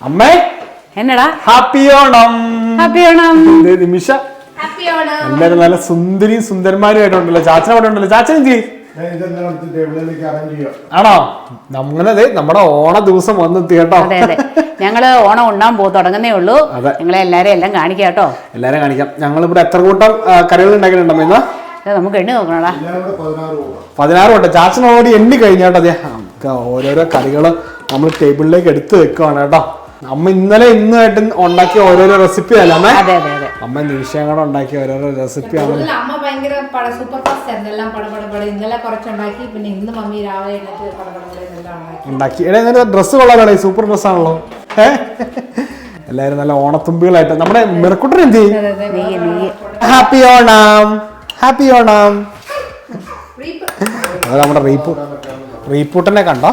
അമ്മേ എന്നടാ? Happy Onam. Happy Onam. Nimisha? എല്ലാരും നല്ല സുന്ദരിയും സുന്ദരന്മാരുമായിട്ടുണ്ടല്ലോ ചാച്ചൻ അവിടെ ഉണ്ടല്ലോ. ചാച്ചൻ എന്ത് ഞാൻ ഇതെല്ലാം ടേബിളിലേക്ക് അറേഞ്ച് ചെയ്യാം ആണോ? നമ്മളത് നമ്മുടെ ഓണ ദിവസം വന്നെത്തി കേട്ടോ. അതെ അതെ. ഞങ്ങൾ ഓണം ഉണ്ണാൻ പോ തുടങ്ങുന്നേ ഉള്ളൂ. ഞങ്ങളെ നിങ്ങളെ എല്ലാരെയും എല്ലാം കാണിക്കാം കേട്ടോ. എല്ലാരും കാണിക്കാം. ഞങ്ങൾ ഇവിടെ എത്ര കൂട്ടം കറികൾ ഉണ്ടാക്കിയിട്ടുണ്ടോ ഇന്ന്? നമുക്ക് എണ്ണി നോക്കണടാ. പതിനാറ് തൊട്ട് ചാച്ചൻ ഓടി എണ്ണി കഴിഞ്ഞാട്ടോ അതെ നമുക്ക് ഓരോരോ കറികൾ നമ്മൾ ടേബിളിലേക്ക് എടുത്ത് വെക്കുവാണ് കേട്ടോ. അമ്മ ഇന്നലെ ഇന്നുമായിട്ട് ഉണ്ടാക്കിയ ഓരോരോ റെസിപ്പി അല്ല അമ്മേ? അതെ അതെ അതെ. അമ്മ നിമിഷം കൂടെ ഉണ്ടാക്കിയ ഓരോരോ റെസിപ്പിയാണ് ആണ്. അമ്മ ഭയങ്കര പട സൂപ്പർ ഫാസ്റ്റ് ആയിരുന്നു. എല്ലാം പട പട പട. ഇന്നലെ കുറച്ചുണ്ടാക്കി പിന്നെ ഇന്ന് മമ്മി രാവിലെ എഴുന്നേറ്റ് പട പട പട ഉണ്ടാക്കി. എടാ ഡ്രസ്സ് കൊള്ളാമല്ലോ സൂപ്പർ ഡ്രസ് ആണല്ലോ. എല്ലാരും നല്ല ഓണത്തുമ്പികളായിട്ട്. നമ്മുടെ മിറക്കുട്ടൻ എന്ത് ഹാപ്പി ഓണം. ഹാപ്പി ഓണം. അത് നമ്മുടെ റീപ്പൂ റീപ്പൂട്ടനെ കണ്ടോ?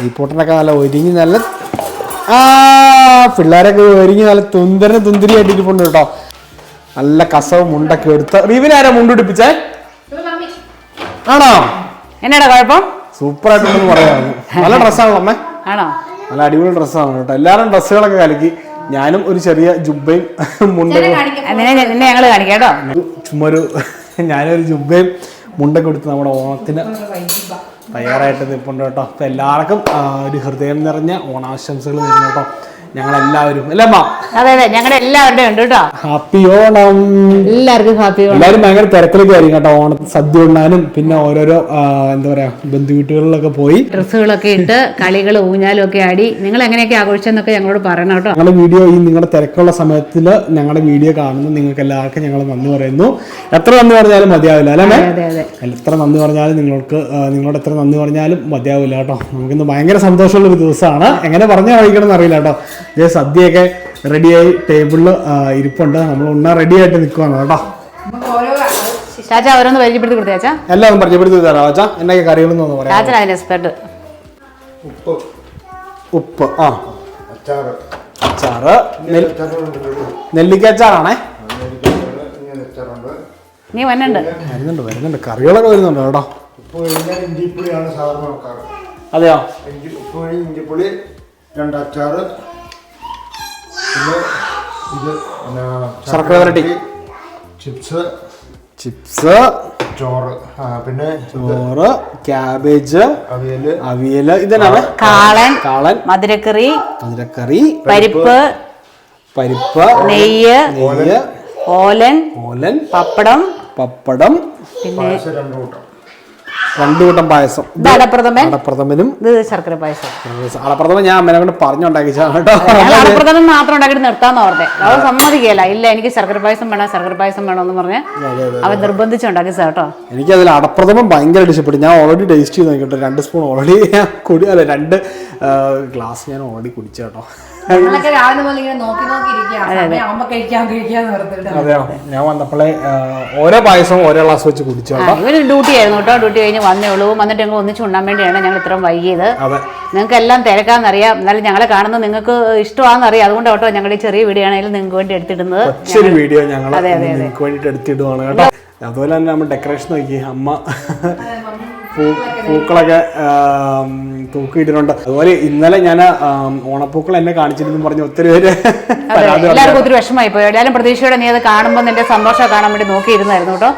റീപ്പൂട്ടനൊക്കെ നല്ല ഒരുങ്ങി നല്ല ആ പിള്ളേരൊക്കെ ഒരുങ്ങി നല്ല തുന്തരന് തുന്തിരിയായിട്ട് ഇരിപ്പുണ്ട് കേട്ടോ. നല്ല കസവ് മുണ്ടൊക്കെ എടുത്ത്. റീവിനാരാ മുണ്ടുപിടിപ്പിച്ചേ മമ്മി ആണോ? എന്നടാ കുഴപ്പം? സൂപ്പർ ആയിട്ടുണ്ടെന്ന് പറയാമോ നല്ല ഡ്രസ്സാണല്ലോ അമ്മേ. ആണോ? നല്ല അടിപൊളി ഡ്രസ്സാണ് കേട്ടോ. എല്ലാവരും ഡ്രസ്സുകളൊക്കെ കലക്കി ഞാനും ഒരു ചെറിയ ജുബയും മുണ്ടൊക്കെ ചുമ്മാ ഒരു ഞാനൊരു ജുബയും മുണ്ടൊക്കെ എടുത്ത് നമ്മുടെ ഓണത്തിന് തയ്യാറായിട്ട് നിൽപ്പുണ്ട് കേട്ടോ. അപ്പോൾ എല്ലാവർക്കും ഒരു ഹൃദയം നിറഞ്ഞ ഓണാശംസകൾ നേരുന്നു കേട്ടോ. ഞങ്ങളെല്ലാവരും. അല്ലേ അമ്മ? അതെ അതെ ഞങ്ങളുടെ എല്ലാവരുടെയും ഉണ്ട് കേട്ടോ. ഹാപ്പി ഓണം. എല്ലാവർക്കും ഹാപ്പി ഓണം. എല്ലാവരും ഭയങ്കര തിരക്കിലൊക്കെ ആയിരിക്കും കേട്ടോ. ഓണ സദ്യ ഉണ്ണാനും പിന്നെ ഓരോരോ എന്താ പറയാ ബന്ധുവീട്ടുകളിലൊക്കെ പോയി. ഡ്രസ്സുകളൊക്കെ ഇട്ട് കളികൾ ഊഞ്ഞാലും ഒക്കെ ആടി. നിങ്ങൾ എങ്ങനെയൊക്കെ ആഘോഷിച്ചെന്നൊക്കെ ഞങ്ങളോട് പറയണം കേട്ടോ ഞങ്ങളുടെ വീഡിയോ ഈ നിങ്ങളുടെ തിരക്കുള്ള സമയത്തിൽ ഞങ്ങളുടെ വീഡിയോ കാണുന്നു നിങ്ങൾക്ക് എല്ലാവർക്കും ഞങ്ങൾ നന്ദി പറയുന്നു. എത്ര നന്ദി പറഞ്ഞാലും മതിയാവില്ല അല്ലേ എത്ര നന്ദി പറഞ്ഞാലും നിങ്ങൾക്ക് നിങ്ങളോട് എത്ര നന്ദി പറഞ്ഞാലും മതിയാവില്ല കേട്ടോ. നമുക്കിന്ന് ഭയങ്കര സന്തോഷമുള്ള ഒരു ദിവസമാണ്. എങ്ങനെ പറഞ്ഞു കഴിക്കണം എന്നറിയില്ല കേട്ടോ. ഇതേ സദ്യയൊക്കെ റെഡിയായി ടേബിളിൽ ഇരിപ്പുണ്ട്. നമ്മൾ ഉണ്ണാൻ റെഡി ആയിട്ട് നിൽക്കുവാണ് കേട്ടോ. ചാച്ച ഓരോന്ന് പരിചയപ്പെടുത്തി കൊടുത്തേ ചാച്ചാ. എല്ലാം പരിചയപ്പെടുത്തി തരാം അച്ഛാ എന്നൊക്കെ കറികളെന്നൊന്ന് പറയാം ചാച്ചൻ അതിന് എക്സ്പെർട്ട് ഉപ്പ്. ഉപ്പ് ആ. അച്ചാറ്. അച്ചാറ്. നെൽ അച്ചാറുണ്ട് നെല്ലിക്ക അച്ചാറാണേ ഇങ്ങനെ നീ വന്നുണ്ട് വരുന്നുണ്ട്. വരുന്നുണ്ട് കറികളൊക്കെ വരുന്നുണ്ട് കേട്ടോ. ഇഞ്ചിപ്പുളിയാണ് സാധാരണ വെക്കാറ്. അതെയോ? ഇഞ്ചി ഉപ്പ് ഇഞ്ചിപ്പുളി രണ്ട് അച്ചാറ് പിന്നെ ഇത് പിന്നെ ശർക്കര വരട്ടി. ചിപ്സ് ചിപ്സ് ചോറ്. പിന്നെ ചോറ് ക്യാബേജ് അവിയൽ. അവിയൽ. ഇതന്നെ കാളൻ കാളൻ. മധുരക്കറി മധുരക്കറി. പരിപ്പ് പരിപ്പ് നെയ്യ് നെയ്യ് ഓലൻ ഓലൻ പപ്പടം പപ്പടം. പിന്നെ പായസം. രണ്ട് കൂട്ടം പായസം അടപ്രഥമൻ അടപ്രഥമനും ഇത് ശർക്കര പായസം. അടപ്രഥമൻ ഞാൻ അമ്മനെ കൊണ്ട് പറഞ്ഞുണ്ടാക്കിച്ചാണ് കേട്ടോ. അടപ്രഥമൻ മാത്രം ഉണ്ടാക്കിയിട്ട് നിർത്താന്ന് ഓർത്തെ അവൾ സമ്മതിക്കല ഇല്ല എനിക്ക് ശർക്കര പായസം വേണം ശർക്കര പായസം വേണം എന്ന് പറഞ്ഞ് അവൻ നിർബന്ധിച്ചുണ്ടാക്കിച്ച എനിക്ക് അതിൽ അടപ്രഥമം ഭയങ്കരമായിട്ട് ഇഷ്ടപ്പെട്ടു. ഞാൻ ഓൾറെഡി ടേസ്റ്റ് ചെയ്ത് നോക്കിട്ടോ രണ്ട് സ്പൂൺ ഓൾറെഡി കുടി അല്ല രണ്ട് ഗ്ലാസ് ഞാൻ ഓൾറെഡി കുടിച്ചു കേട്ടോ. അതെയോ? ഞാൻ വന്നപ്പോഴേ ഓരോ പായസവും ഓരോ ഗ്ലാസ് വെച്ച് കുടിച്ചു? ആ, കേട്ടോ ഇവർ ഡ്യൂട്ടി ആയിരുന്നു കേട്ടോ. ഡ്യൂട്ടി കഴിഞ്ഞ് വന്നേ ഉള്ളൂ. വന്നിട്ട് ഞങ്ങൾ ഒന്നിച്ച് ഉണ്ണാൻ വേണ്ടിയാണ് ഞങ്ങൾ ഇത്രയും വൈകിയത്. അതെ. നിങ്ങൾക്ക് എല്ലാം തിരക്കാന്നറിയാം എന്നാലും ഞങ്ങളെ കാണുന്നത് നിങ്ങൾക്ക് ഇഷ്ടമാണെന്നറിയാം. അതുകൊണ്ട് കേട്ടോ ഞങ്ങളുടെ ചെറിയ വീഡിയോ ആണെങ്കിലും നിങ്ങൾക്ക് വേണ്ടി എടുത്തിടുന്നത്. ചെറിയ വീഡിയോ ഞങ്ങൾ. നിങ്ങൾക്ക് വേണ്ടിയിട്ട് എടുത്തിടുവാണ് കേട്ടോ. അതുപോലെ തന്നെ നമ്മൾ ഡെക്കറേഷൻ നോക്കി. അമ്മ പൂക്കളൊക്കെ തൂക്കിയിട്ടിട്ടുണ്ട്. അതുപോലെ ഇന്നലെ ഞാൻ ഓണപ്പൂക്കൾ എന്നെ കാണിച്ചിരുന്നു പറഞ്ഞ് ഒത്തിരി പേര്. എല്ലാവർക്കും ഒത്തിരി വിഷമമായി പോയി. എല്ലാവരും പ്രതീക്ഷയോടെ നീ അത് കാണുമ്പോൾ നിന്റെ സന്തോഷം കാണാൻ വേണ്ടി നോക്കിയിരുന്നായിരുന്നു കേട്ടോ.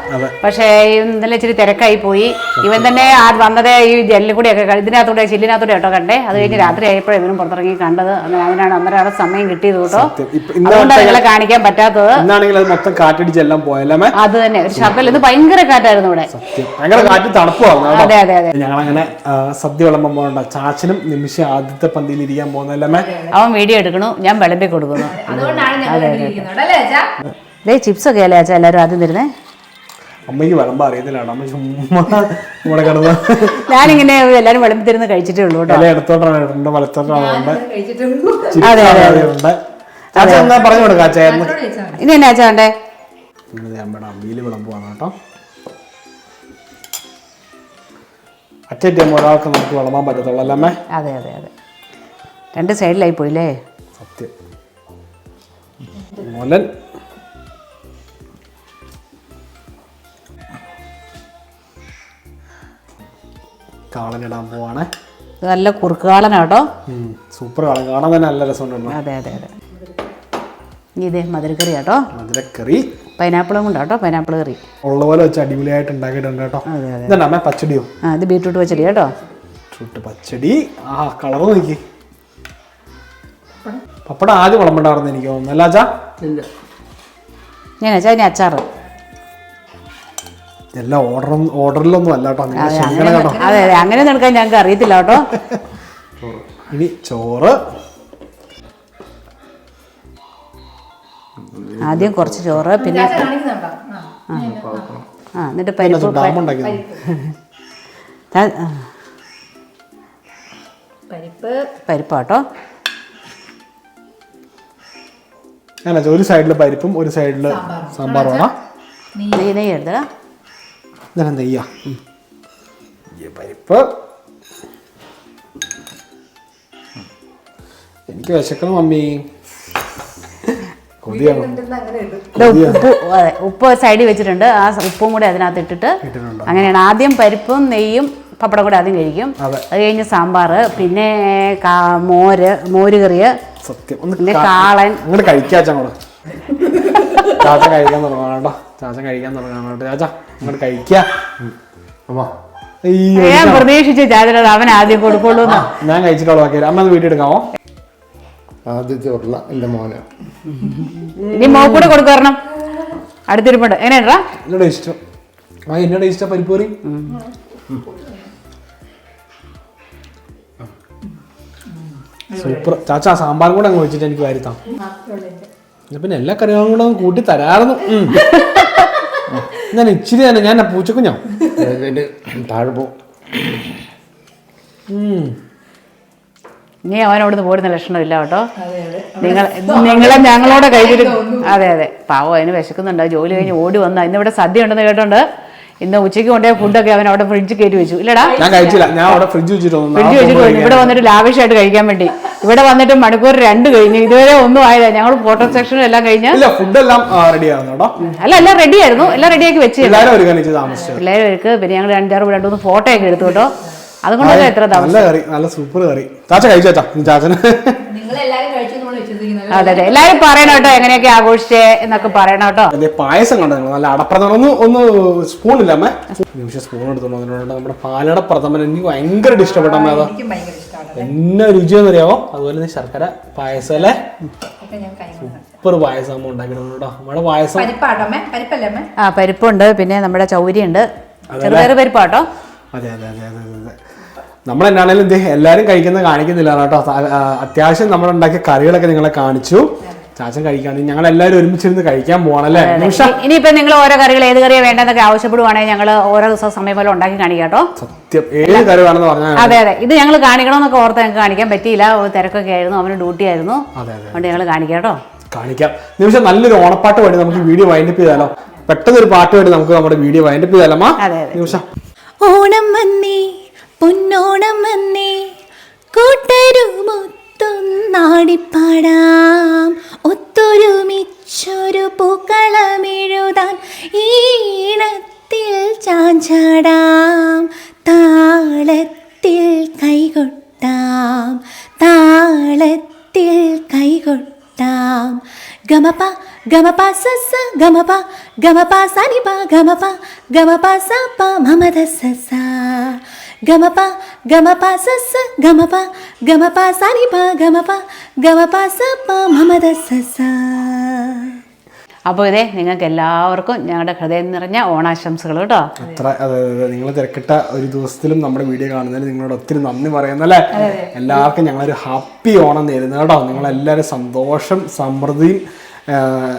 പക്ഷേ ഇന്നലെ ഇച്ചിരി തിരക്കായി പോയി. ഇവൻ തന്നെ ആ വന്നത് ഈ ജെല്ലിൽ കൂടി ഒക്കെ ഇതിനകത്തൂടെ ചില്ലിനകത്തൂടെ കേട്ടോ കണ്ടേ. അത് കഴിഞ്ഞ് രാത്രി ആയപ്പോഴും ഇവനും പുറത്തിറങ്ങി കണ്ടത്. അങ്ങനെ അതിനാണ് അന്നേരം സമയം കിട്ടിയത് കേട്ടോ. അതുകൊണ്ടാണ് നിങ്ങളെ കാണിക്കാൻ പറ്റാത്തത്. അത് മൊത്തം കാറ്റടിച്ചെല്ലാം പോയല്ലേ അത് തന്നെ. ഒരു ശബ്ദം ഇത് ഭയങ്കര കാറ്റായിരുന്നു ഇവിടെ. ഭയങ്കര കാറ്റ് തണുപ്പായിരുന്നു അതെ അതെ അതെ. ഞങ്ങളങ്ങനെ ആ, സദ്യ വിളമ്പം പോകണ്ട ചാച്ചനും നിമിഷം ആദ്യത്തെ പന്തിയിൽ ഇരിക്കാൻ പോകുന്നല്ലേ അവൻ വീഡിയോ എടുക്കണു ഞാൻ വിളമ്പി കൊടുക്കുന്നു. ഞങ്ങൾ ദേ ചിപ്സ് ഒക്കെ അല്ലേ അച്ഛാ? എല്ലാവരും ആദ്യം തരുന്നേ? അമ്മയ്ക്ക് വിളമ്പ അറിയത്തില്ലാണ് അമ്മ ചുമ്മാ ഇവിടെ കിടന്ന്. ഞാനിങ്ങനെ എല്ലാരും വിളമ്പി തരുന്ന കഴിച്ചിട്ടേ ഉള്ളൂ കേട്ടോ. ഇല എടുത്തോട്ടാണ് ഇടണ്ട് വലത്തോട്ടാണ് ഉണ്ട് അതെ, അതെ, അതെ. പറഞ്ഞു കൊടുക്കാം. ഇനി എന്നാ അച്ഛാ വേണ്ടേ? അമ്മയിൽ അമ്മയുടെ അമ്മിയിൽ വിളമ്പുവാണ് കേട്ടോ. അറ്റേറ്റം ഒരാൾക്ക് നമുക്ക് വിളമ്പാൻ പറ്റത്തുള്ളൂ അല്ലേ അമ്മേ? അതെ അതെ അതെ. രണ്ട് സൈഡിലായി പോയില്ലേ? സത്യം. മോലൻ. കാളനിടാൻ പോവാണ്. ഇത് നല്ല കുറുക്കുകാളനാ കേട്ടോ. സൂപ്പർ കാളൻ. കാണാൻ തന്നെ നല്ല രസമുണ്ടല്ലോ അതെ അതെ അതെ. ഇതേ മധുരക്കറി കേട്ടോ. മധുരക്കറി. പൈനാപ്പിളും കൊണ്ട് കേട്ടോ പൈനാപ്പിൾ കറി. ഉള്ള പോലെ വെച്ച് അടിപൊളിയായിട്ട് ഉണ്ടാക്കിയിട്ടുണ്ട് കേട്ടോ. അമ്മ പച്ചടിയോ? ആ ഇത് ബീട്രൂട്ട് പച്ചടി കേട്ടോ. ബീട്രൂട്ട് പച്ചടി. ആ കളർ നോക്കി. പപ്പടം ആദ്യം വിളമ്പണ്ടായിരുന്നു എനിക്ക് തോന്നുന്നു അല്ല അച്ഛാ? ഇല്ല. ഞാൻ അച്ഛാ ഇനി അച്ചാറ് എല്ലാം ഓർഡർ ഓർഡറിലൊന്നും അല്ല കേട്ടോ അതെ അങ്ങനെ നടക്കാൻ ഞങ്ങൾക്ക് അറിയത്തില്ല കേട്ടോ. ഇനി ചോറ്. ആദ്യം കുറച്ച് ചോറ് പിന്നെ ആ എന്നിട്ട് പരിപ്പ് പരിപ്പാട്ടോ പരിപ്പ്. പരിപ്പ് ഒരു സൈഡിൽ പരിപ്പും ഒരു സൈഡിൽ സാമ്പാറും. വേണം നെയ്യ്. നെയ്യ് എടുത്തടാ നെയ്യാ? ഈ പരിപ്പ്. എനിക്ക് വിശക്കണം മമ്മി. ഉപ്പ് അതെ ഉപ്പ് സൈഡിൽ വെച്ചിട്ടുണ്ട്. ആ ഉപ്പും കൂടെ അതിനകത്ത് ഇട്ടിട്ട് അങ്ങനെയാണ്. ആദ്യം പരിപ്പും നെയ്യും പപ്പടം കൂടെ ആദ്യം കഴിക്കും. അതെ. കഴിഞ്ഞ് സാമ്പാർ പിന്നെ മോര് മോര് കറി സത്യം. ഒന്ന് പിന്നെ കാളൻ. കഴിക്കാച്ച ചാച്ച കഴിക്കാൻ തുടങ്ങണം കേട്ടോ ചാച്ച കഴിക്കാൻ തുടങ്ങണം കേട്ടോ ചാച്ച അങ്ങോട്ട് കഴിക്കാ. അമ്മ. അയ്യോ ഞാൻ പ്രതീക്ഷിച്ചു ചാച്ചനോട് അവൻ ആദ്യം കൊടുക്കുള്ളൂ ഞാൻ കഴിച്ചിട്ടുള്ള ബാക്കി അമ്മ അത് വീട്ടിൽ എടുക്കാമോ? ആദ്യത്തെ ഉരുള എന്റെ മോന്. ഇനി മോക്കൂടെ കൊടുക്കണം അടുത്തിരിപ്പുണ്ട് എങ്ങനെയാ എന്നോട് ഇഷ്ടം. ആ എന്നോട് ഇഷ്ടം പരിപ്പൂറി സൂപ്പർ. ചാച്ച സാമ്പാർ സാമ്പാറും കൂടെ അങ്ങ് വെച്ചിട്ട് എനിക്ക് വരുത്താം എന്നാ പിന്നെ എല്ലാ കറികളും കൂടെ അങ്ങ് കൂട്ടി തരാറുന്നു. ഞാൻ ഇച്ചിരി തന്നെ ഞാൻ പൂച്ചക്കുഞ്ഞാ? താഴെ പോ. ഇനി അവനോട് പോരുന്ന ലക്ഷണമില്ല കേട്ടോ. നിങ്ങൾ നിങ്ങളെ ഞങ്ങളോട് കഴിഞ്ഞിട്ട് അതെ അതെ. പാവം അതിന് വിശക്കുന്നുണ്ട്. ജോലി കഴിഞ്ഞ് ഓടി വന്ന. ഇന്ന് ഇവിടെ സദ്യ ഉണ്ടെന്ന് കേട്ടോണ്ട് ഇന്ന് ഉച്ചയ്ക്ക് കൊണ്ടേ ഫുഡൊക്കെ അവൻ അവിടെ ഫ്രിഡ്ജ് കയറ്റി വെച്ചു. ഇല്ലടാ. ഞാൻ കഴിച്ചില്ല. ഞാൻ അവിടെ ഫ്രിഡ്ജ് വെച്ചിട്ട് വന്നു. ഫ്രിഡ്ജ് വെച്ചിട്ട് ഇവിടെ വന്നിട്ട് ലാവിഷായിട്ട് കഴിക്കാൻ വേണ്ടി. ഇവിടെ വന്നിട്ട് മണിക്കൂർ രണ്ട് കഴിഞ്ഞു. ഇതുവരെ ഒന്നും ആയില്ല. ഞങ്ങൾ ഫോട്ടോ സെക്ഷനും എല്ലാം കഴിഞ്ഞ്. ഇല്ല ഫുഡെല്ലാം റെഡി അല്ല എല്ലാം റെഡി ആയിരുന്നു. എല്ലാം റെഡിയാക്കി വെച്ചു പിള്ളേർക്ക് പിന്നെ ഞങ്ങൾ രണ്ടാറ് രണ്ടു മൂന്ന് ഫോട്ടോ ഒക്കെ എടുത്തു കേട്ടോ. അതുകൊണ്ടല്ലേ എത്ര നല്ല കറി നല്ല സൂപ്പർ കറി. ചാച്ച കഴിച്ചു ചാച്ചന്. അതെ അതെ. എല്ലാരും പറയണം കേട്ടോ എങ്ങനെയൊക്കെ ആഘോഷിച്ചേ എന്നൊക്കെ പറയണം കേട്ടോ. പായസം കണ്ടോ നിങ്ങൾ? നല്ല അടപ്രഥമൻ. ഒന്ന് ഒന്ന് സ്പൂൺ ഇല്ല അമ്മേ? നിമിഷം സ്പൂൺ എടുത്തോണ്ട് നമ്മുടെ പാലട പ്രഥമൻ എനിക്ക് ഭയങ്കരമായിട്ട് ഇഷ്ടപ്പെട്ട അമ്മ അതാ എന്നെ രുചിയെന്ന് അറിയാവോ അതുപോലെ തന്നെ ശർക്കര പായസം അല്ലേ? സൂപ്പർ പായസം അമ്മ ഉണ്ടാക്കിയിട്ടുണ്ട് കേട്ടോ. നമ്മുടെ പായസം പരിപ്പാട്ടോ അമ്മേ? പരിപ്പല്ലേ അമ്മേ? ആ പരിപ്പുണ്ട്. പിന്നെ നമ്മുടെ ചൗരിയുണ്ട്. ചെറുപയർ പരിപ്പാട്ടോ? അതെ അതെ അതെ അതെ അതെ. നമ്മൾ എന്നാണേലും ഇത് എല്ലാവരും കഴിക്കുന്നത് കാണിക്കുന്നില്ല കേട്ടോ. അത്യാവശ്യം നമ്മൾ ഉണ്ടാക്കിയ കറികളൊക്കെ നിങ്ങളെ കാണിച്ചു. ചാച്ചൻ കഴിക്കാണ് ഞങ്ങൾ എല്ലാവരും ഒരുമിച്ചിരുന്ന് കഴിക്കാൻ പോകണല്ലേ നിമിഷ. ഇനിയിപ്പോ നിങ്ങൾ ഓരോ കറികൾ ഏത് കറിയാണ് വേണ്ടതെന്നൊക്കെ ആവശ്യപ്പെടുവാണെങ്കിൽ ഞങ്ങൾ ഓരോ ദിവസം സമയം പോലെ ഉണ്ടാക്കി കാണിക്കാം കേട്ടോ സത്യം. ഏത് കറി വേണമെന്ന് പറഞ്ഞാൽ അതെ അതെ. ഇത് ഞങ്ങൾ കാണിക്കണമെന്നൊക്കെ ഓർത്ത് ഞങ്ങൾക്ക് കാണിക്കാൻ പറ്റിയില്ല. ഒരു തിരക്കൊക്കെ ആയിരുന്നു. അവന് ഡ്യൂട്ടി ആയിരുന്നു. അതെ അതെ. അതുകൊണ്ട് ഞങ്ങൾ കാണിക്കാം കേട്ടോ കാണിക്കാം. നിമിഷം നല്ലൊരു ഓണപ്പാട്ട് വേണ്ടി നമുക്ക് വീഡിയോ വൈൻഡപ്പ് ചെയ്താലോ? പെട്ടെന്ന് ഒരു പാട്ട് വേണ്ടി നമുക്ക് നമ്മുടെ വീഡിയോ വൈൻഡപ്പ് ചെയ്താലോ അതെ, അതെ. നിമിഷം. ഓണം വന്നേ. പൊന്നോണം വന്നേ. കൂട്ടരുമൊത്തൊന്നാടിപ്പാടാം ഒത്തൊരുമിച്ചൊരു പൂക്കളമെഴുതാൻ ഈണത്തിൽ ചാഞ്ചാടാം. താളത്തിൽ കൈകൊട്ടാം. താളത്തിൽ കൈകൊട്ടാം. ഗമപ ഗമപ സസ ഗമപ ഗമപ സനിപ ഗമപ ഗമപ സ പ മമത സസ. ഗമപ ഗമപ സസ ഗമപ ഗമപ സനിപ ഗമപ ഗമപ സപ മമദ സസ അപ്പോൾ ഇതേ നിങ്ങൾക്ക് എല്ലാവർക്കും ഞങ്ങളുടെ ഹൃദയം നിറഞ്ഞ ഓണാശംസകൾ കേട്ടോ. അത്ര അതെ നിങ്ങൾ തിരക്കിട്ട ഒരു ദിവസത്തിലും നമ്മുടെ വീഡിയോ കാണുന്നതിന് നിങ്ങളോട് ഒത്തിരി നന്ദി പറയുന്നല്ലേ എല്ലാവർക്കും ഞങ്ങളൊരു ഹാപ്പി ഓണം നേരുന്നു കേട്ടോ. നിങ്ങളെല്ലാവരും സന്തോഷം സമൃദ്ധിയും ആ,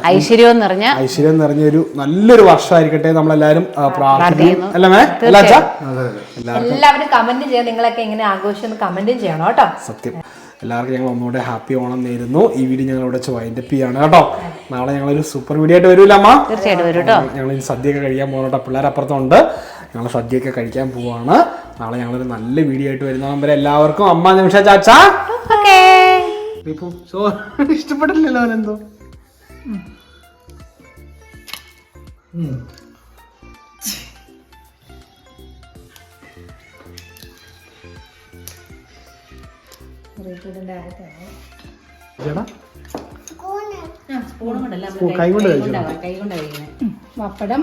ഐശ്വര്യവും നിറഞ്ഞ ഐശ്വര്യം നിറഞ്ഞൊരു നല്ലൊരു വർഷമായിരിക്കട്ടെ നമ്മളെല്ലാവരും പ്രാർത്ഥിക്കുന്നു. അല്ലേ മേ? എല്ലാവരും കമന്റ് ചെയ്യാം നിങ്ങളൊക്കെ എങ്ങനെ ആഘോഷം കമന്റും ചെയ്യണം കേട്ടോ. സത്യം. എല്ലാവർക്കും ഞങ്ങൾ ഒന്നുകൂടെ ഹാപ്പി ഓണം നേരുന്നു. ഈ വീഡിയോ ഞങ്ങൾ ഇവിടെ വെച്ച് വൈൻഡപ്പ് ചെയ്യാണ് കേട്ടോ. നാളെ ഞങ്ങൾ ഒരു സൂപ്പർ വീഡിയോ ആയിട്ട് വരൂല അമ്മ? തീർച്ചയായിട്ടും വരും കേട്ടോ. ഞങ്ങൾ ഇനി സദ്യയൊക്കെ കഴിക്കാൻ പോകണം കേട്ടോ. പിള്ളേർ അപ്പുറത്തുണ്ട് ഞങ്ങൾ സദ്യയൊക്കെ കഴിക്കാൻ പോവാണ്. നാളെ ഞങ്ങളൊരു നല്ല വീഡിയോ ആയിട്ട് വരുന്ന വരെ എല്ലാവർക്കും അമ്മ നിമിഷ ചാച്ചാ. ഓക്കേ ഇപ്പം സോ ഇഷ്ടപ്പെട്ടില്ലല്ലോ അവനെന്തോ. കൈ കൊണ്ട് വപ്പടം കഴിക്കുന്നത് പപ്പടം